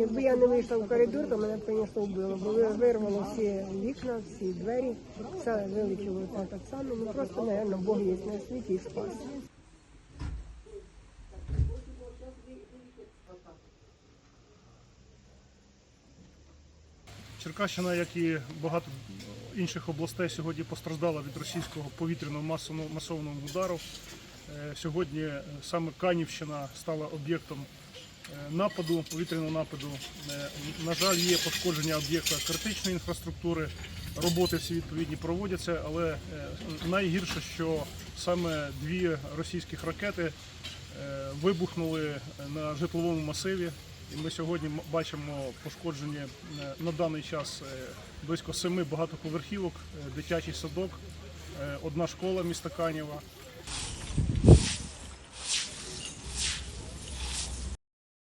Якби я не вийшла в коридор, то мене б, звісно, вбило, бо ви- вирвало всі вікна, всі двері, все вилетіло так, само. Ну просто, мабуть, Бог є на світі і спас. Черкащина, як і багато інших областей, сьогодні постраждала від російського повітряного масового удару. Е, Сьогодні е, саме Канівщина стала об'єктом нападу, повітряного нападу. Е, На жаль, є пошкодження об'єкта критичної інфраструктури. Роботи всі відповідні проводяться, але е, найгірше, що саме дві російських ракети е, вибухнули на житловому масиві. І ми сьогодні бачимо пошкоджені е, на даний час е, близько семи багатоповерхівок, е, дитячий садок, е, одна школа міста Канєва.